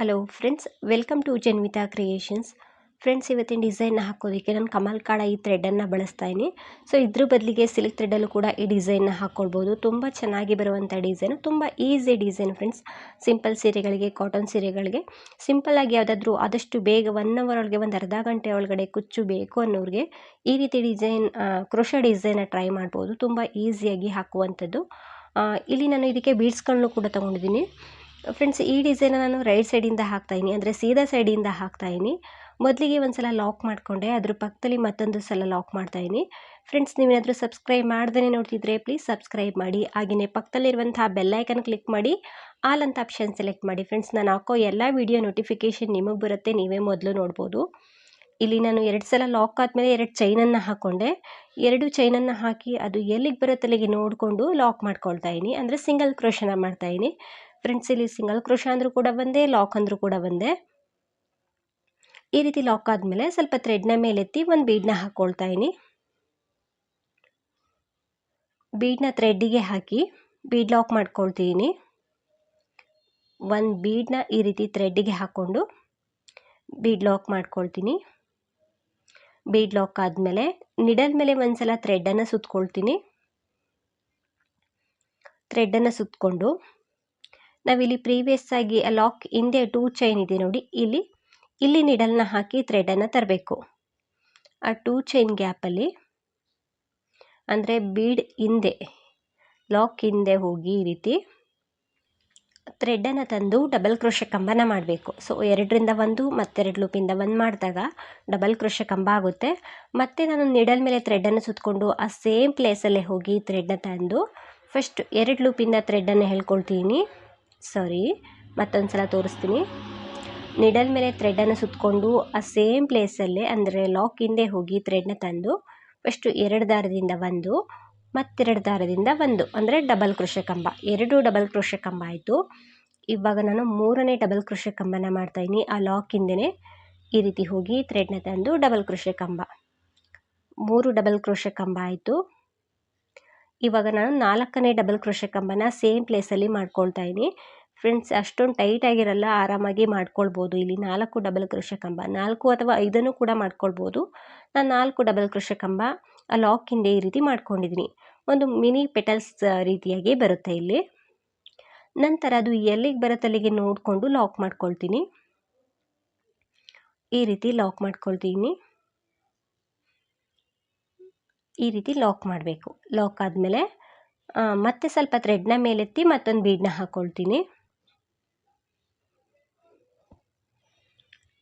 Hello friends welcome to Janvita creations friends ಇವತ್ತಿನ ಡಿಸೈನ್ನ ಹಾಕೋದಕ್ಕೆ ನಾನು ಕಮಲ್ ಕಾಡ ಈ ಥ್ರೆಡನ್ನು ಇದ್ದೀನಿ. ಸೊ ಇದ್ರ ಬದಲಿಗೆ ಸಿಲ್ಕ್ ಥ್ರೆಡಲ್ಲೂ ಕೂಡ ಈ ಡಿಸೈನ್ನ ಹಾಕ್ಕೊಳ್ಬೋದು ತುಂಬ ಚೆನ್ನಾಗಿ ಬರುವಂಥ ಡಿಸೈನು ತುಂಬ ಈಸಿ ಡಿಸೈನ್ ಫ್ರೆಂಡ್ಸ್ ಸಿಂಪಲ್ ಸೀರೆಗಳಿಗೆ ಕಾಟನ್ ಸೀರೆಗಳಿಗೆ. ಸಿಂಪಲ್ಲಾಗಿ ಯಾವುದಾದ್ರೂ ಆದಷ್ಟು ಬೇಗ ಒನ್ ಅವರ್ ಒಳಗೆ, ಒಂದು ಅರ್ಧ ಗಂಟೆ ಒಳಗಡೆ ಕುಚ್ಚು ಬೇಕು ಅನ್ನೋರಿಗೆ ಈ ರೀತಿ ಡಿಸೈನ್ ಕ್ರೋಶ ಡಿಸೈನ ಟ್ರೈ ಮಾಡ್ಬೋದು. ತುಂಬ ಈಸಿಯಾಗಿ ಹಾಕುವಂಥದ್ದು. ಇಲ್ಲಿ ನಾನು ಇದಕ್ಕೆ ಬೀಡ್ಸ್ಗಳನ್ನು ಕೂಡ ತೊಗೊಂಡಿದ್ದೀನಿ. ಫ್ರೆಂಡ್ಸ್ ಈ ಡಿಸೈನ ನಾನು ರೈಟ್ ಸೈಡಿಂದ ಹಾಕ್ತಾಯಿನಿ ಅಂದರೆ ಸೀದಾ ಸೈಡಿಂದ ಹಾಕ್ತಾಯಿನಿ ಮೊದಲಿಗೆ ಒಂದು ಸಲ ಲಾಕ್ ಮಾಡಿಕೊಂಡೆ. ಅದ್ರ ಪಕ್ಕದಲ್ಲಿ ಮತ್ತೊಂದು ಸಲ ಲಾಕ್ ಮಾಡ್ತಾಯಿನಿ ಫ್ರೆಂಡ್ಸ್ ನೀವೇನಾದರೂ ಸಬ್ಸ್ಕ್ರೈಬ್ ಮಾಡ್ದೇ ನೋಡ್ತಿದ್ರೆ ಪ್ಲೀಸ್ ಸಬ್ಸ್ಕ್ರೈಬ್ ಮಾಡಿ. ಹಾಗೆಯೇ ಪಕ್ಕದಲ್ಲಿರುವಂತಹ ಬೆಲ್ಲೈಕನ್ ಕ್ಲಿಕ್ ಮಾಡಿ. ಆಲ್ ಅಂತ ಆಪ್ಷನ್ ಸೆಲೆಕ್ಟ್ ಮಾಡಿ. ಫ್ರೆಂಡ್ಸ್ ನಾನು ಹಾಕೋ ಎಲ್ಲ ವಿಡಿಯೋ ನೋಟಿಫಿಕೇಷನ್ ನಿಮಗೆ ಬರುತ್ತೆ. ನೀವೇ ಮೊದಲು ನೋಡ್ಬೋದು. ಇಲ್ಲಿ ನಾನು ಎರಡು ಸಲ ಲಾಕ್ ಆದಮೇಲೆ ಎರಡು ಚೈನನ್ನು ಹಾಕ್ಕೊಂಡೆ ಎರಡು ಚೈನನ್ನು ಹಾಕಿ ಅದು ಎಲ್ಲಿಗೆ ಬರುತ್ತೆ ಅಲ್ಲಿಗೆ ನೋಡಿಕೊಂಡು ಲಾಕ್ ಮಾಡ್ಕೊಳ್ತಾ ಇದ್ದೀನಿ ಅಂದರೆ ಸಿಂಗಲ್ ಕ್ರೋಶನ ಮಾಡ್ತಾಯಿದ್ದೀನಿ ಫ್ರೆಂಡ್ಸ್ ಇಲ್ಲಿ ಸಿಂಗಲ್ ಕ್ರೋಶ ಅಂದರೂ ಕೂಡ ಬಂದೆ ಲಾಕ್ ಅಂದರೂ ಕೂಡ ಬಂದೆ. ಈ ರೀತಿ ಲಾಕ್ ಆದಮೇಲೆ ಸ್ವಲ್ಪ ಥ್ರೆಡ್ನ ಮೇಲೆತ್ತಿ ಒಂದು ಬೀಡನ್ನ ಹಾಕ್ಕೊಳ್ತಾ ಇದ್ದೀನಿ ಬೀಡನ್ನ ಥ್ರೆಡ್ಡಿಗೆ ಹಾಕಿ ಬೀಡ್ ಲಾಕ್ ಮಾಡ್ಕೊಳ್ತೀನಿ ಒಂದು ಬೀಡನ್ನ ಈ ರೀತಿ ಥ್ರೆಡ್ಡಿಗೆ ಹಾಕ್ಕೊಂಡು ಬೀಡ್ ಲಾಕ್ ಮಾಡ್ಕೊಳ್ತೀನಿ. ಬೀಡ್ ಲಾಕ್ ಆದಮೇಲೆ ನಿಡಲ್ ಮೇಲೆ ಒಂದು ಸಲ ಥ್ರೆಡ್ಡನ್ನು ಸುತ್ಕೊಳ್ತೀನಿ. ಥ್ರೆಡ್ಡನ್ನು ಸುತ್ತಕೊಂಡು ನಾವಿಲ್ಲಿ ಪ್ರೀವಿಯಸ್ ಆಗಿ ಲಾಕ್ ಹಿಂದೆ ಟೂ ಚೈನ್ ಇದೆ ನೋಡಿ. ಇಲ್ಲಿ ಇಲ್ಲಿ ನಿಡಲ್ನ ಹಾಕಿ ಥ್ರೆಡನ್ನು ತರಬೇಕು. ಆ ಟೂ ಚೈನ್ ಗ್ಯಾಪಲ್ಲಿ ಅಂದರೆ ಬೀಡ್ ಹಿಂದೆ ಲಾಕ್ ಹಿಂದೆ ಹೋಗಿ ಈ ರೀತಿ ಥ್ರೆಡನ್ನು ತಂದು ಡಬಲ್ ಕ್ರೋಶ ಕಂಬನ ಮಾಡಬೇಕು. ಸೊ ಎರಡರಿಂದ ಒಂದು, ಮತ್ತೆರಡು ಲೂಪಿಂದ ಒಂದು ಮಾಡಿದಾಗ ಡಬಲ್ ಕ್ರೋಶ ಕಂಬ ಆಗುತ್ತೆ. ಮತ್ತು ನಾನು ನಿಡಲ್ ಮೇಲೆ ಥ್ರೆಡನ್ನು ಸುತ್ತಕೊಂಡು ಆ ಸೇಮ್ ಪ್ಲೇಸಲ್ಲೇ ಹೋಗಿ ಥ್ರೆಡ್ನ ತಂದು ಫಸ್ಟ್ ಎರಡು ಲೂಪಿಂದ ಥ್ರೆಡ್ಡನ್ನು ಹೇಳ್ಕೊಳ್ತೀನಿ. ಸಾರಿ ಮತ್ತೊಂದು ಸಲ ತೋರಿಸ್ತೀನಿ. ನಿಡಲ್ ಮೇಲೆ ಥ್ರೆಡನ್ನು ಸುತ್ತಕೊಂಡು ಆ ಸೇಮ್ ಪ್ಲೇಸಲ್ಲೇ ಅಂದರೆ ಲಾಕ್ ಹಿಂದೆ ಹೋಗಿ ಥ್ರೆಡ್ನ ತಂದು ಫಸ್ಟು ಎರಡು ದಾರದಿಂದ ಒಂದು, ಮತ್ತೆರಡು ದಾರದಿಂದ ಒಂದು, ಅಂದರೆ ಡಬಲ್ ಕೃಷಿ ಕಂಬ. ಎರಡು ಡಬಲ್ ಕೃಷಿ ಕಂಬ ಆಯಿತು. ಇವಾಗ ನಾನು ಮೂರನೇ ಡಬಲ್ ಕೃಷಿ ಕಂಬನ ಮಾಡ್ತಾಯಿದ್ದೀನಿ ಆ ಲಾಕ್ ಹಿಂದೆ ಈ ರೀತಿ ಹೋಗಿ ಥ್ರೆಡ್ನ ತಂದು ಡಬಲ್ ಕೃಷಿ ಕಂಬ. ಮೂರು ಡಬಲ್ ಕೃಷಿ ಕಂಬ ಆಯಿತು. ಇವಾಗ ನಾನು ನಾಲ್ಕನೇ ಡಬಲ್ ಕ್ರೋಶೆ ಕಂಬನ ಸೇಮ್ ಪ್ಲೇಸಲ್ಲಿ ಮಾಡ್ಕೊಳ್ತಾ ಇದ್ದೀನಿ. ಫ್ರೆಂಡ್ಸ್, ಅಷ್ಟೊಂದು ಟೈಟ್ ಆಗಿರಲ್ಲ, ಆರಾಮಾಗಿ ಮಾಡ್ಕೊಳ್ಬೋದು. ಇಲ್ಲಿ ನಾಲ್ಕು ಡಬಲ್ ಕೃಷಿ ಕಂಬ, ನಾಲ್ಕು ಅಥವಾ ಐದನ್ನು ಕೂಡ ಮಾಡ್ಕೊಳ್ಬೋದು. ನಾನು ನಾಲ್ಕು ಡಬಲ್ ಕೃಷಿ ಕಂಬ, ಆ ಲಾಕ್ ಹಿಂದೆ ಈ ರೀತಿ ಮಾಡ್ಕೊಂಡಿದ್ದೀನಿ. ಒಂದು ಮಿನಿ ಪೆಟಲ್ಸ್ ರೀತಿಯಾಗಿ ಬರುತ್ತೆ ಇಲ್ಲಿ. ನಂತರ ಅದು ಎಲ್ಲಿಗೆ ಬರುತ್ತೆ ಅಲ್ಲಿಗೆ ನೋಡಿಕೊಂಡು ಲಾಕ್ ಮಾಡ್ಕೊಳ್ತೀನಿ. ಈ ರೀತಿ ಲಾಕ್ ಮಾಡ್ಕೊಳ್ತೀನಿ. ಈ ರೀತಿ ಲಾಕ್ ಮಾಡಬೇಕು. ಲಾಕ್ ಆದಮೇಲೆ ಮತ್ತೆ ಸ್ವಲ್ಪ ಥ್ರೆಡ್ನ ಮೇಲೆತ್ತಿ ಮತ್ತೊಂದು ಬೀಡನ್ನ ಹಾಕ್ಕೊಳ್ತೀನಿ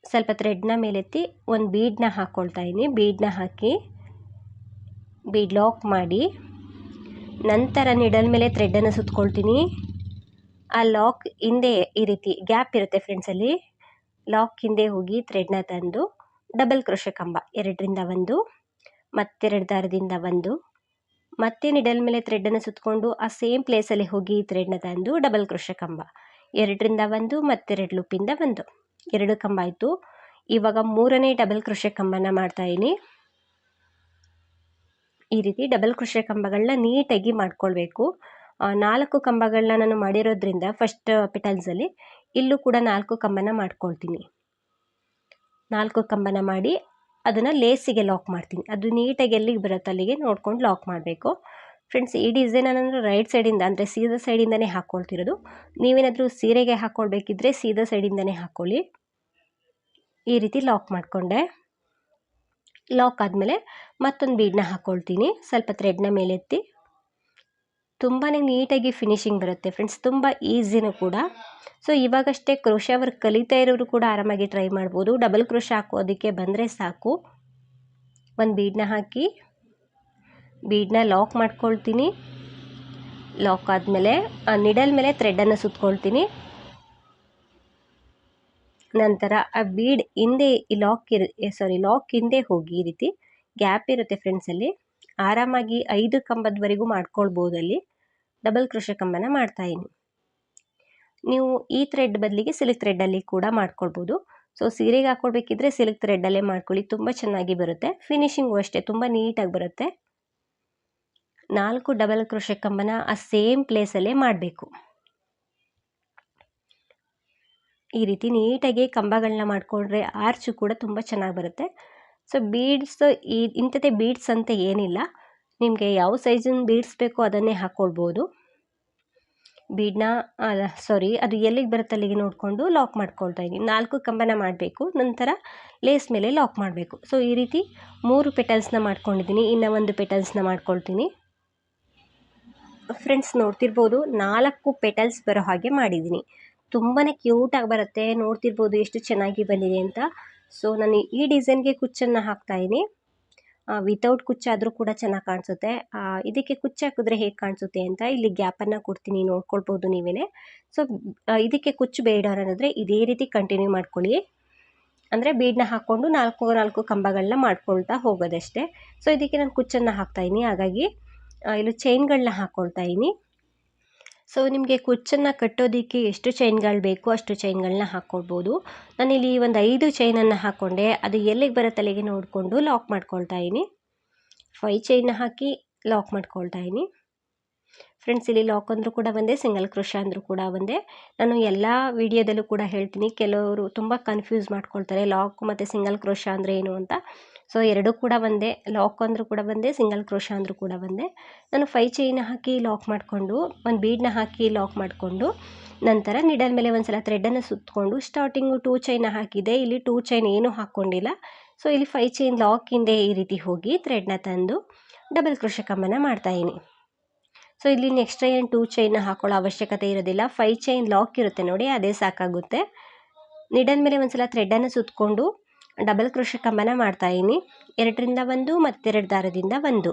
ಸ್ವಲ್ಪ ಥ್ರೆಡ್ನ ಮೇಲೆತ್ತಿ ಒಂದು ಬೀಡನ್ನ ಹಾಕ್ಕೊಳ್ತಾ ಇದ್ದೀನಿ ಬೀಡನ್ನ ಹಾಕಿ ಬೀಡ್ ಲಾಕ್ ಮಾಡಿ, ನಂತರ ನಿಡಲ್ ಮೇಲೆ ಥ್ರೆಡ್ಡನ್ನು ಸುತ್ಕೊಳ್ತೀನಿ. ಆ ಲಾಕ್ ಹಿಂದೆ ಈ ರೀತಿ ಗ್ಯಾಪ್ ಇರುತ್ತೆ ಫ್ರೆಂಡ್ಸಲ್ಲಿ ಲಾಕ್ ಹಿಂದೆ ಹೋಗಿ ಥ್ರೆಡ್ನ ತಂದು ಡಬಲ್ ಕ್ರೋಶೆ ಕಂಬ ಎರಡರಿಂದ ಒಂದು. ಮತ್ತೆರಡು ದಾರದಿಂದ ಒಂದು ಮತ್ತೆ ನಿಡಲ್ ಮೇಲೆ ಥ್ರೆಡ್ಡನ್ನು ಸುತ್ತಕೊಂಡು ಆ ಸೇಮ್ ಪ್ಲೇಸಲ್ಲಿ ಹೋಗಿ ಥ್ರೆಡ್ನ ತಂದು ಡಬಲ್ ಕ್ರೋಶ ಕಂಬ. ಎರಡರಿಂದ ಒಂದು ಮತ್ತೆರಡು ಲೂಪಿಂದ ಒಂದು ಎರಡು ಕಂಬ ಆಯಿತು. ಇವಾಗ ಮೂರನೇ ಡಬಲ್ ಕ್ರೋಶ ಕಂಬನ ಮಾಡ್ತಾಯಿದ್ದೀನಿ ಈ ರೀತಿ ಡಬಲ್ ಕ್ರೋಶ ಕಂಬಗಳನ್ನ ನೀಟಾಗಿ ಮಾಡ್ಕೊಳ್ಬೇಕು. ನಾಲ್ಕು ಕಂಬಗಳನ್ನ ನಾನು ಮಾಡಿರೋದ್ರಿಂದ ಫಸ್ಟ್ ಪೆಟಲ್ಸಲ್ಲಿ ಇಲ್ಲೂ ಕೂಡ ನಾಲ್ಕು ಕಂಬನ ಮಾಡ್ಕೊಳ್ತೀನಿ. ನಾಲ್ಕು ಕಂಬನ ಮಾಡಿ ಅದನ್ನು ಲೇಸಿಗೆ ಲಾಕ್ ಮಾಡ್ತೀನಿ. ಅದು ನೀಟಾಗಿ ಎಲ್ಲಿಗೆ ಬರುತ್ತೆ ಅಲ್ಲಿಗೆ ನೋಡ್ಕೊಂಡು ಲಾಕ್ ಮಾಡಬೇಕು. ಫ್ರೆಂಡ್ಸ್ ಈ ಡಿಸೈನ್ ನಾನು ರೈಟ್ ಸೈಡಿಂದ ಅಂದರೆ ಸೀದಾ ಸೈಡಿಂದನೇ ಹಾಕ್ಕೊಳ್ತಿರೋದು ನೀವೇನಾದರೂ ಸೀರೆಗೆ ಹಾಕ್ಕೊಳ್ಬೇಕಿದ್ರೆ ಸೀದಾ ಸೈಡಿಂದನೇ ಹಾಕ್ಕೊಳ್ಳಿ ಈ ರೀತಿ ಲಾಕ್ ಮಾಡಿಕೊಂಡೆ. ಲಾಕ್ ಆದಮೇಲೆ ಮತ್ತೊಂದು ಬೀಡನ್ನ ಹಾಕ್ಕೊಳ್ತೀನಿ ಸ್ವಲ್ಪ ಥ್ರೆಡ್ನ ಮೇಲೆತ್ತಿ. ತುಂಬಾ ನೀಟಾಗಿ ಫಿನಿಶಿಂಗ್ ಬರುತ್ತೆ. ಫ್ರೆಂಡ್ಸ್ ತುಂಬ ಈಸಿನೂ ಕೂಡ. ಸೊ ಇವಾಗಷ್ಟೇ ಕ್ರೋಶ ವರ್ಕ್ ಕಲಿತಾ ಇರೋರು ಕೂಡ ಆರಾಮಾಗಿ ಟ್ರೈ ಮಾಡ್ಬೋದು. ಡಬಲ್ ಕ್ರೋಶ ಹಾಕೋದಕ್ಕೆ ಬಂದರೆ ಸಾಕು. ಒಂದು ಬೀಡನ್ನ ಹಾಕಿ ಬೀಡನ್ನ ಲಾಕ್ ಮಾಡ್ಕೊಳ್ತೀನಿ. ಲಾಕ್ ಆದಮೇಲೆ ನಿಡಲ್ ಮೇಲೆ ಥ್ರೆಡನ್ನು ಸುತ್ಕೊಳ್ತೀನಿ. ನಂತರ ಆ ಬೀಡ್ ಹಿಂದೆ ಲಾಕ್ ಇರು ಸಾರಿ ಲಾಕ್ ಹಿಂದೆ ಹೋಗಿ ಈ ರೀತಿ ಗ್ಯಾಪ್ ಇರುತ್ತೆ ಫ್ರೆಂಡ್ಸಲ್ಲಿ ಆರಾಮಾಗಿ ಐದು ಕಂಬದವರೆಗೂ ಮಾಡ್ಕೊಳ್ಬೋದು ಅಲ್ಲಿ ಡಬಲ್ ಕ್ರೋಶ ಕಂಬನ ಮಾಡ್ತಾಯಿದ್ದೀನಿ ನೀವು ಈ ಥ್ರೆಡ್ ಬದಲಿಗೆ ಸಿಲ್ಕ್ ಥ್ರೆಡ್ಡಲ್ಲಿ ಕೂಡ ಮಾಡ್ಕೊಳ್ಬೋದು. ಸೊ ಸೀರೆಗೆ ಹಾಕ್ಕೊಳ್ಬೇಕಿದ್ರೆ ಸಿಲ್ಕ್ ಥ್ರೆಡ್ಡಲ್ಲೇ ಮಾಡ್ಕೊಳ್ಳಿ, ತುಂಬ ಚೆನ್ನಾಗಿ ಬರುತ್ತೆ. ಫಿನಿಶಿಂಗು ಅಷ್ಟೇ, ತುಂಬ ನೀಟಾಗಿ ಬರುತ್ತೆ. ನಾಲ್ಕು ಡಬಲ್ ಕ್ರೋಶ ಕಂಬನ ಆ ಸೇಮ್ ಪ್ಲೇಸಲ್ಲೇ ಮಾಡಬೇಕು. ಈ ರೀತಿ ನೀಟಾಗಿ ಕಂಬಗಳನ್ನ ಮಾಡಿಕೊಂಡ್ರೆ ಆರ್ಚು ಕೂಡ ತುಂಬ ಚೆನ್ನಾಗಿ ಬರುತ್ತೆ. ಸೊ ಬೀಡ್ಸ್ ಈ ಇಂಥದ್ದೇ ಬೀಡ್ಸ್ ಅಂತ ಏನಿಲ್ಲ. ನಿಮಗೆ ಯಾವ ಸೈಜಿನ ಬೀಡ್ಸ್ ಬೇಕೋ ಅದನ್ನೇ ಹಾಕ್ಕೊಳ್ಬೋದು ಬೀಡ್ನ ಸಾರಿ ಅದು ಎಲ್ಲಿಗೆ ಬರುತ್ತೆ ಅಲ್ಲಿಗೆ ನೋಡಿಕೊಂಡು ಲಾಕ್ ಮಾಡ್ಕೊಳ್ತಾ ಇದ್ದೀನಿ. ನಾಲ್ಕು ಕಂಬನ ಮಾಡಬೇಕು, ನಂತರ ಲೇಸ್ ಮೇಲೆ ಲಾಕ್ ಮಾಡಬೇಕು. ಸೊ ಈ ರೀತಿ ಮೂರು ಪೆಟಲ್ಸ್ನ ಮಾಡ್ಕೊಂಡಿದ್ದೀನಿ. ಇನ್ನು ಒಂದು ಪೆಟಲ್ಸ್ನ ಮಾಡ್ಕೊಳ್ತೀನಿ. ಫ್ರೆಂಡ್ಸ್ ನೋಡ್ತಿರ್ಬೋದು, ನಾಲ್ಕು ಪೆಟಲ್ಸ್ ಬರೋ ಹಾಗೆ ಮಾಡಿದ್ದೀನಿ. ತುಂಬಾ ಕ್ಯೂಟಾಗಿ ಬರುತ್ತೆ. ನೋಡ್ತಿರ್ಬೋದು, ಎಷ್ಟು ಚೆನ್ನಾಗಿ ಬಂದಿದೆ ಅಂತ. ಸೊ ನಾನು ಈ ಡಿಸೈನ್ಗೆ ಕುಚ್ಚನ್ನು ಹಾಕ್ತಾಯಿದ್ದೀನಿ ವಿತೌಟ್ ಕುಚ್ಚಾದರೂ ಕೂಡ ಚೆನ್ನಾಗಿ ಕಾಣಿಸುತ್ತೆ. ಇದಕ್ಕೆ ಕುಚ್ಚು ಹಾಕಿದ್ರೆ ಹೇಗೆ ಕಾಣಿಸುತ್ತೆ ಅಂತ ಇಲ್ಲಿ ಗ್ಯಾಪನ್ನು ಕೊಡ್ತೀನಿ, ನೋಡ್ಕೊಳ್ಬೋದು ನೀವೇ ಸೊ ಇದಕ್ಕೆ ಕುಚ್ಚು ಬೇಡ ಅನ್ನೋದ್ರೆ ಇದೇ ರೀತಿ ಕಂಟಿನ್ಯೂ ಮಾಡ್ಕೊಳ್ಳಿ. ಅಂದರೆ ಬೀಡನ್ನ ಹಾಕ್ಕೊಂಡು ನಾಲ್ಕು ನಾಲ್ಕು ಕಂಬಗಳನ್ನ ಮಾಡ್ಕೊಳ್ತಾ ಹೋಗೋದಷ್ಟೇ. ಸೊ ಇದಕ್ಕೆ ನಾನು ಕುಚ್ಚನ್ನು ಹಾಕ್ತಾಯಿದ್ದೀನಿ ಹಾಗಾಗಿ ಇಲ್ಲಿ ಚೈನ್ಗಳನ್ನ ಹಾಕ್ಕೊಳ್ತಾ ಇದ್ದೀನಿ ಸೊ ನಿಮಗೆ ಕುಚ್ಚನ್ನು ಕಟ್ಟೋದಕ್ಕೆ ಎಷ್ಟು ಚೈನ್ಗಳು ಬೇಕು ಅಷ್ಟು ಚೈನ್ಗಳನ್ನ ಹಾಕ್ಕೊಳ್ಬೋದು ನಾನಿಲ್ಲಿ ಒಂದು ಐದು ಚೈನನ್ನು ಹಾಕ್ಕೊಂಡೆ ಅದು ಎಲ್ಲಿಗೆ ಬರೋ ತಲೆಗೆ ನೋಡಿಕೊಂಡು ಲಾಕ್ ಮಾಡ್ಕೊಳ್ತಾ ಇದ್ದೀನಿ. ಫೈವ್ ಚೈನ್ ಹಾಕಿ ಲಾಕ್ ಮಾಡ್ಕೊಳ್ತಾ ಇದ್ದೀನಿ. ಫ್ರೆಂಡ್ಸ್ ಇಲ್ಲಿ ಲಾಕ್ ಅಂದರೂ ಕೂಡ ಒಂದೇ ಸಿಂಗಲ್ ಕ್ರೋಶ ಅಂದರೂ ಕೂಡ ಒಂದೇ ನಾನು ಎಲ್ಲ ವಿಡಿಯೋದಲ್ಲೂ ಕೂಡ ಹೇಳ್ತೀನಿ, ಕೆಲವರು ತುಂಬ ಕನ್ಫ್ಯೂಸ್ ಮಾಡ್ಕೊಳ್ತಾರೆ ಲಾಕ್ ಮತ್ತು ಸಿಂಗಲ್ ಕ್ರೋಶ ಅಂದರೆ ಏನು ಅಂತ. ಸೊ ಎರಡೂ ಕೂಡ ಒಂದೇ ಲಾಕ್ ಅಂದರೂ ಕೂಡ ಬಂದೆ. ಸಿಂಗಲ್ ಕ್ರೋಶ ಅಂದರೂ ಕೂಡ ಬಂದೆ. ನಾನು ಫೈ ಚೈನ್ ಹಾಕಿ ಲಾಕ್ ಮಾಡಿಕೊಂಡು, ಒಂದು ಬೀಡನ್ನ ಹಾಕಿ ಲಾಕ್ ಮಾಡಿಕೊಂಡು, ನಂತರ ನಿಡಲ್ ಮೇಲೆ ಒಂದು ಸಲ ಥ್ರೆಡನ್ನು ಸುತ್ತಕೊಂಡು ಸ್ಟಾರ್ಟಿಂಗು ಟೂ ಚೈನ ಹಾಕಿದೆ. ಇಲ್ಲಿ ಟೂ ಚೈನ್ ಏನೂ ಹಾಕ್ಕೊಂಡಿಲ್ಲ ಸೊ ಇಲ್ಲಿ ಫೈ ಚೈನ್ ಲಾಕ್ ಹಿಂದೆ ಈ ರೀತಿ ಹೋಗಿ ಥ್ರೆಡ್ನ ತಂದು ಡಬಲ್ ಕ್ರೋಶ ಕಮ್ಮನ್ನು ಮಾಡ್ತಾಯಿನಿ ಸೊ ಇಲ್ಲಿ ನೆಕ್ಸ್ಟ್ ಏನು ಟೂ ಚೈನ್ ಹಾಕೊಳ್ಳೋ ಅವಶ್ಯಕತೆ ಇರೋದಿಲ್ಲ. ಫೈ ಚೈನ್ ಲಾಕ್ ಇರುತ್ತೆ ನೋಡಿ, ಅದೇ ಸಾಕಾಗುತ್ತೆ. ನಿಡನ್ ಮೇಲೆ ಒಂದು ಸಲ ಥ್ರೆಡನ್ನು ಸುತ್ತಕೊಂಡು ಡಬಲ್ ಕ್ರೋಶ ಕಂಬನ ಮಾಡ್ತಾಯಿನಿ ಎರಡರಿಂದ ಒಂದು, ಮತ್ತೆರಡು ದಾರದಿಂದ ಒಂದು.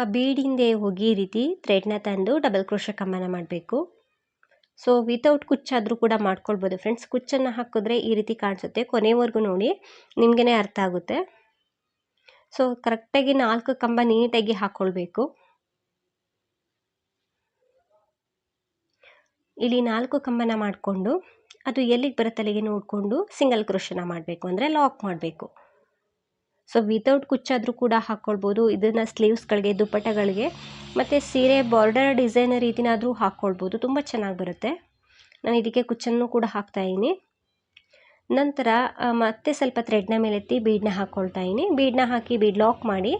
ಆ ಬೀಡಿಂದೆ ಹೋಗಿ ಈ ರೀತಿ ಥ್ರೆಡ್ನ ತಂದು ಡಬಲ್ ಕ್ರೋಶ ಕಂಬನ ಮಾಡಬೇಕು. ಸೊ ವಿತೌಟ್ ಕುಚ್ಚಾದರೂ ಕೂಡ ಮಾಡ್ಕೊಳ್ಬೋದು ಫ್ರೆಂಡ್ಸ್ ಕುಚ್ಚನ್ನು ಹಾಕಿದ್ರೆ ಈ ರೀತಿ ಕಾಣಿಸುತ್ತೆ. ಕೊನೆವರೆಗೂ ನೋಡಿ ನಿಮಗೇ ಅರ್ಥ ಆಗುತ್ತೆ. ಸೊ ಕರೆಕ್ಟಾಗಿ ನಾಲ್ಕು ಕಂಬ ನೀಟಾಗಿ ಹಾಕ್ಕೊಳ್ಬೇಕು ಇಲ್ಲಿ ನಾಲ್ಕು ಕಂಬನ ಮಾಡಿಕೊಂಡು ಅದು ಎಲ್ಲಿಗೆ ಬರುತ್ತೆ ಅಲ್ಲಿಗೆ ನೋಡಿಕೊಂಡು ಸಿಂಗಲ್ ಕ್ರೋಶನ ಮಾಡಬೇಕು ಅಂದರೆ ಲಾಕ್ ಮಾಡಬೇಕು. ಸೊ ವಿತೌಟ್ ಕುಚ್ಚಾದರೂ ಕೂಡ ಹಾಕ್ಕೊಳ್ಬೋದು ಇದನ್ನು ಸ್ಲೀವ್ಸ್ಗಳಿಗೆ, ದುಪ್ಪಟ್ಟಗಳಿಗೆ, ಮತ್ತು ಸೀರೆ ಬಾರ್ಡರ್ ಡಿಸೈನ್ ರೀತಿನಾದರೂ ಹಾಕ್ಕೊಳ್ಬೋದು ತುಂಬ ಚೆನ್ನಾಗಿ ಬರುತ್ತೆ. ನಾನು ಇದಕ್ಕೆ ಕುಚ್ಚನ್ನು ಕೂಡ ಹಾಕ್ತಾಯಿದ್ದೀನಿ ನಂತರ ಮತ್ತೆ ಸ್ವಲ್ಪ ಥ್ರೆಡ್ನ ಮೇಲೆ ಎತ್ತಿ ಬೀಡನ್ನ ಹಾಕ್ಕೊಳ್ತಾ ಇದ್ದೀನಿ. ಹಾಕಿ ಬೀಡ್ ಲಾಕ್ ಮಾಡಿ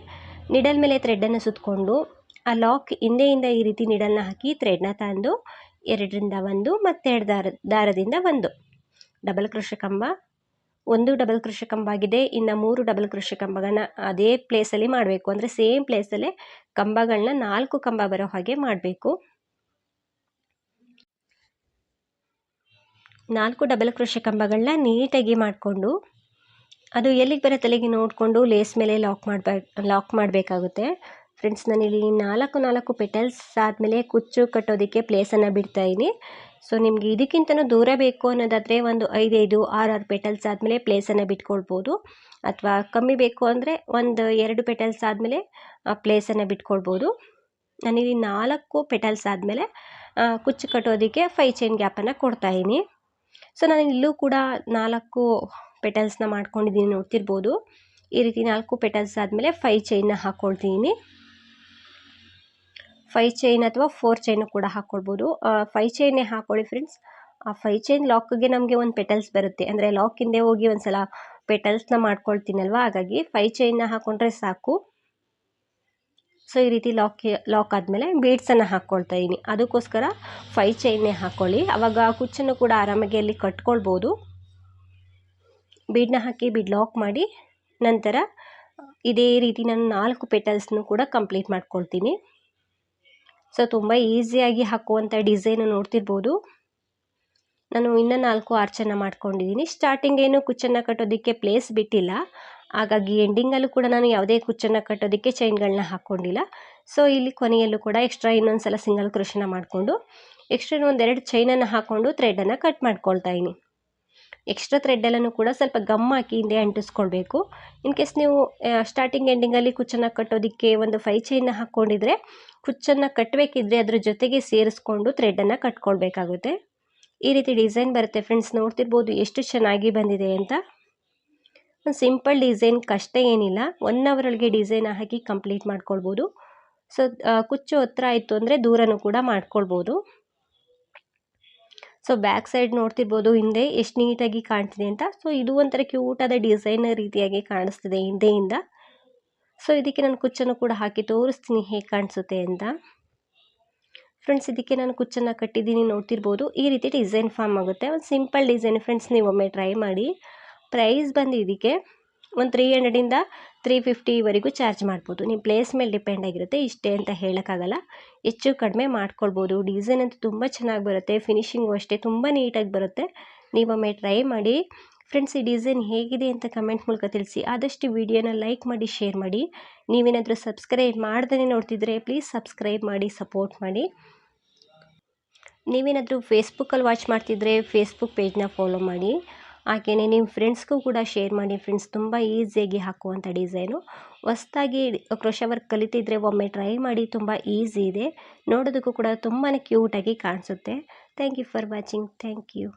ನಿಡಲ್ ಮೇಲೆ ಥ್ರೆಡ್ಡನ್ನು ಸುತ್ತಕೊಂಡು ಆ ಲಾಕ್ ಹಿಂದೆಯಿಂದ ಈ ರೀತಿ ನಿಡಲ್ನ ಹಾಕಿ ಥ್ರೆಡ್ನ ತಂದು ಎರಡರಿಂದ ಒಂದು ಮತ್ತೆರಡು ದಾರ, ದಾರದಿಂದ ಒಂದು. ಡಬಲ್ ಕೃಷಿ ಕಂಬ ಒಂದು ಡಬಲ್ ಕೃಷಿ ಕಂಬ ಆಗಿದೆ ಇನ್ನು ಮೂರು ಡಬಲ್ ಕೃಷಿ ಕಂಬಗಳನ್ನ ಅದೇ ಪ್ಲೇಸಲ್ಲಿ ಮಾಡಬೇಕು. ಅಂದರೆ ಸೇಮ್ ಪ್ಲೇಸಲ್ಲೇ ಕಂಬಗಳನ್ನ ನಾಲ್ಕು ಕಂಬ ಬರೋ ಹಾಗೆ ಮಾಡಬೇಕು. ನಾಲ್ಕು ಡಬಲ್ ಕೃಷಿ ಕಂಬಗಳನ್ನ ನೀಟಾಗಿ ಮಾಡಿಕೊಂಡು, ಅದು ಎಲ್ಲಿಗೆ ಬರೋ ತಲೆಗೆ ನೋಡಿಕೊಂಡು ಲೇಸ್ ಮೇಲೆ ಲಾಕ್ ಮಾಡಬೇಕು ಲಾಕ್ ಮಾಡಬೇಕಾಗುತ್ತೆ. ಫ್ರೆಂಡ್ಸ್ ನಾನಿಲ್ಲಿ ನಾಲ್ಕು ನಾಲ್ಕು ಪೆಟಲ್ಸ್ ಆದಮೇಲೆ ಕುಚ್ಚು ಕಟ್ಟೋದಕ್ಕೆ ಪ್ಲೇಸನ್ನು ಬಿಡ್ತಾಯಿದ್ದೀನಿ ಸೊ ನಿಮಗೆ ಇದಕ್ಕಿಂತನೂ ದೂರ ಬೇಕು ಅನ್ನೋದಾದರೆ ಒಂದು ಐದೈದು ಆರು ಆರು ಪೆಟಲ್ಸ್ ಆದಮೇಲೆ ಪ್ಲೇಸನ್ನು ಬಿಟ್ಕೊಳ್ಬೋದು. ಅಥವಾ ಕಮ್ಮಿ ಬೇಕು ಅಂದರೆ ಒಂದು ಎರಡು ಪೆಟಲ್ಸ್ ಆದಮೇಲೆ ಪ್ಲೇಸನ್ನು ಬಿಟ್ಕೊಳ್ಬೋದು. ನಾನಿಲ್ಲಿ ನಾಲ್ಕು ಪೆಟಲ್ಸ್ ಆದಮೇಲೆ ಕುಚ್ಚು ಕಟ್ಟೋದಕ್ಕೆ ಫೈ ಚೈನ್ ಗ್ಯಾಪನ್ನು ಕೊಡ್ತಾಯಿದ್ದೀನಿ ಸೊ ನಾನು ಇಲ್ಲೂ ಕೂಡ ನಾಲ್ಕು ಪೆಟಲ್ಸ್ನ ಮಾಡ್ಕೊಂಡಿದ್ದೀನಿ ನೋಡ್ತಿರ್ಬೋದು. ಈ ರೀತಿ ನಾಲ್ಕು ಪೆಟಲ್ಸ್ ಆದಮೇಲೆ ಫೈ ಚೈನ್ನ ಹಾಕ್ಕೊಳ್ತೀನಿ ಫೈ ಚೈನ್ ಅಥವಾ ಫೋರ್ ಚೈನು ಕೂಡ ಹಾಕ್ಕೊಳ್ಬೋದು ಫೈ ಚೈನೇ ಹಾಕ್ಕೊಳ್ಳಿ ಫ್ರೆಂಡ್ಸ್ ಆ ಫೈ ಚೈನ್ ಲಾಕ್ಗೆ ನಮಗೆ ಒಂದು ಪೆಟಲ್ಸ್ ಬರುತ್ತೆ. ಅಂದರೆ ಲಾಕ್ ಹಿಂದೆ ಹೋಗಿ ಒಂದು ಸಲ ಪೆಟಲ್ಸ್ನ ಮಾಡ್ಕೊಳ್ತೀನಲ್ವ? ಹಾಗಾಗಿ ಫೈ ಚೈನ್ನ ಹಾಕ್ಕೊಂಡ್ರೆ ಸಾಕು. ಸೊ ಈ ರೀತಿ ಲಾಕ್ ಲಾಕ್ ಆದಮೇಲೆ ಬೀಡ್ಸನ್ನು ಹಾಕ್ಕೊಳ್ತಾ ಇದ್ದೀನಿ ಅದಕ್ಕೋಸ್ಕರ ಫೈ ಚೈನ್ನೇ ಹಾಕ್ಕೊಳ್ಳಿ ಆವಾಗ ಕುಚ್ಚನ್ನು ಕೂಡ ಆರಾಮಾಗಿ ಅಲ್ಲಿ ಕಟ್ಕೊಳ್ಬೋದು ಬೀಡನ್ನ ಹಾಕಿ ಬೀಡ್ ಲಾಕ್ ಮಾಡಿ ನಂತರ ಇದೇ ರೀತಿ ನಾನು ನಾಲ್ಕು ಪೆಟಲ್ಸ್ನು ಕೂಡ ಕಂಪ್ಲೀಟ್ ಮಾಡ್ಕೊಳ್ತೀನಿ. ಸೊ ತುಂಬ ಈಸಿಯಾಗಿ ಹಾಕುವಂಥ ಡಿಸೈನು ನೋಡ್ತಿರ್ಬೋದು. ನಾನು ಇನ್ನೂ ನಾಲ್ಕು ಆರ್ಚನ್ನು ಮಾಡ್ಕೊಂಡಿದ್ದೀನಿ ಸ್ಟಾರ್ಟಿಂಗ್ ಏನು ಕುಚ್ಚನ್ನು ಕಟ್ಟೋದಕ್ಕೆ ಪ್ಲೇಸ್ ಬಿಟ್ಟಿಲ್ಲ. ಹಾಗಾಗಿ ಎಂಡಿಂಗಲ್ಲೂ ಕೂಡ ನಾನು ಯಾವುದೇ ಕುಚ್ಚನ್ನು ಕಟ್ಟೋದಕ್ಕೆ ಚೈನ್ಗಳನ್ನ ಹಾಕ್ಕೊಂಡಿಲ್ಲ ಸೊ ಇಲ್ಲಿ ಕೊನೆಯಲ್ಲೂ ಕೂಡ ಎಕ್ಸ್ಟ್ರಾ ಇನ್ನೊಂದು ಸಲ ಸಿಂಗಲ್ ಕ್ರೋಶನ ಮಾಡಿಕೊಂಡು ಎಕ್ಸ್ಟ್ರಾ ಒಂದೆರಡು ಚೈನನ್ನು ಹಾಕ್ಕೊಂಡು ಥ್ರೆಡನ್ನು ಕಟ್ ಮಾಡ್ಕೊಳ್ತಾ ಇದ್ದೀನಿ ಎಕ್ಸ್ಟ್ರಾ ಥ್ರೆಡ್ಡಲ್ಲೂ ಕೂಡ ಸ್ವಲ್ಪ ಗಮ್ ಹಾಕಿ ಹಿಂದೆ ಅಂಟಿಸ್ಕೊಳ್ಬೇಕು. ಇನ್ ಕೇಸ್ ನೀವು ಸ್ಟಾರ್ಟಿಂಗ್ ಎಂಡಿಂಗಲ್ಲಿ ಕುಚ್ಚನ್ನು ಕಟ್ಟೋದಕ್ಕೆ ಒಂದು ಫೈ ಚೈನ್ ಹಾಕ್ಕೊಂಡಿದ್ರೆ, ಕುಚ್ಚನ್ನು ಕಟ್ಟಬೇಕಿದ್ರೆ ಅದ್ರ ಜೊತೆಗೆ ಸೇರಿಸ್ಕೊಂಡು ಥ್ರೆಡ್ಡನ್ನು ಕಟ್ಕೊಳ್ಬೇಕಾಗುತ್ತೆ. ಈ ರೀತಿ ಡಿಸೈನ್ ಬರುತ್ತೆ ಫ್ರೆಂಡ್ಸ್ ನೋಡ್ತಿರ್ಬೋದು ಎಷ್ಟು ಚೆನ್ನಾಗಿ ಬಂದಿದೆ ಅಂತ. ಒಂದು ಸಿಂಪಲ್ ಡಿಸೈನ್ ಕಷ್ಟ ಏನಿಲ್ಲ ಒನ್ ಅವರೊಳಗೆ ಡಿಸೈನ್ ಹಾಕಿ ಕಂಪ್ಲೀಟ್ ಮಾಡ್ಕೊಳ್ಬೋದು. ಸೊ ಕುಚ್ಚು ಹತ್ರ ಆಯಿತು ಅಂದರೆ ದೂರನೂ ಕೂಡ ಮಾಡ್ಕೊಳ್ಬೋದು. ಸೊ ಬ್ಯಾಕ್ ಸೈಡ್ ನೋಡ್ತಿರ್ಬೋದು, ಹಿಂದೆ ಎಷ್ಟು ನೀಟಾಗಿ ಕಾಣ್ತಿದೆ ಅಂತ. ಸೊ ಇದು ಒಂಥರ ಕ್ಯೂಟಾದ ಡಿಸೈನರ್ ರೀತಿಯಾಗಿ ಕಾಣಿಸ್ತಿದೆ ಹಿಂದೆಯಿಂದ. ಸೊ ಇದಕ್ಕೆ ನಾನು ಕುಚ್ಚನ್ನು ಕೂಡ ಹಾಕಿ ತೋರಿಸ್ತೀನಿ ಹೇಗೆ ಕಾಣಿಸುತ್ತೆ ಅಂತ. ಫ್ರೆಂಡ್ಸ್ ಇದಕ್ಕೆ ನಾನು ಕುಚ್ಚನ್ನು ಕಟ್ಟಿದ್ದೀನಿ ನೋಡ್ತಿರ್ಬೋದು. ಈ ರೀತಿ ಡಿಸೈನ್ ಫಾರ್ಮ್ ಆಗುತ್ತೆ. ಒಂದು ಸಿಂಪಲ್ ಡಿಸೈನ್ ಫ್ರೆಂಡ್ಸ್ ನೀವು ಒಮ್ಮೆ ಟ್ರೈ ಮಾಡಿ. ಪ್ರೈಸ್ ಬಂದು ಇದಕ್ಕೆ ಒಂದು ತ್ರೀ ಹಂಡ್ರೆಡಿಂದ ತ್ರೀ ಫಿಫ್ಟಿವರೆಗೂ ಚಾರ್ಜ್ ಮಾಡ್ಬೋದು. ನಿಮ್ಮ ಪ್ಲೇಸ್ ಮೇಲೆ ಡಿಪೆಂಡ್ ಆಗಿರುತ್ತೆ, ಇಷ್ಟೇ ಅಂತ ಹೇಳೋಕ್ಕಾಗಲ್ಲ. ಹೆಚ್ಚು ಕಡಿಮೆ ಮಾಡ್ಕೊಳ್ಬೋದು. ಡಿಸೈನ್ ಅಂತೂ ತುಂಬ ಚೆನ್ನಾಗಿ ಬರುತ್ತೆ. ಫಿನಿಷಿಂಗು ಅಷ್ಟೇ, ತುಂಬ ನೀಟಾಗಿ ಬರುತ್ತೆ. ನೀವೊಮ್ಮೆ ಟ್ರೈ ಮಾಡಿ. ಫ್ರೆಂಡ್ಸ್ ಈ ಡಿಸೈನ್ ಹೇಗಿದೆ ಅಂತ ಕಮೆಂಟ್ ಮೂಲಕ ತಿಳಿಸಿ. ಆದಷ್ಟು ವಿಡಿಯೋನ ಲೈಕ್ ಮಾಡಿ ಶೇರ್ ಮಾಡಿ. ನೀವೇನಾದರೂ ಸಬ್ಸ್ಕ್ರೈಬ್ ಮಾಡ್ದೇ ನೋಡ್ತಿದ್ರೆ ಪ್ಲೀಸ್ ಸಬ್ಸ್ಕ್ರೈಬ್ ಮಾಡಿ ಸಪೋರ್ಟ್ ಮಾಡಿ. ನೀವೇನಾದರೂ ಫೇಸ್ಬುಕ್ಕಲ್ಲಿ ವಾಚ್ ಮಾಡ್ತಿದ್ರೆ ಫೇಸ್ಬುಕ್ ಪೇಜ್ನ ಫಾಲೋ ಮಾಡಿ. ಹಾಗೆಯೇ ನಿಮ್ಮ ಫ್ರೆಂಡ್ಸ್ಗೂ ಕೂಡ ಶೇರ್ ಮಾಡಿ ಫ್ರೆಂಡ್ಸ್ ತುಂಬ ಈಸಿಯಾಗಿ ಹಾಕುವಂಥ ಡಿಸೈನು ಹೊಸ್ದಾಗಿ ಕ್ರೋಶ ವರ್ಕ್ ಕಲಿತಿದ್ರೆ ಒಮ್ಮೆ ಟ್ರೈ ಮಾಡಿ ತುಂಬ ಈಸಿ ಇದೆ. ನೋಡೋದಕ್ಕೂ ಕೂಡ ತುಂಬಾ ಕ್ಯೂಟಾಗಿ ಕಾಣಿಸುತ್ತೆ. Thank you for watching thank you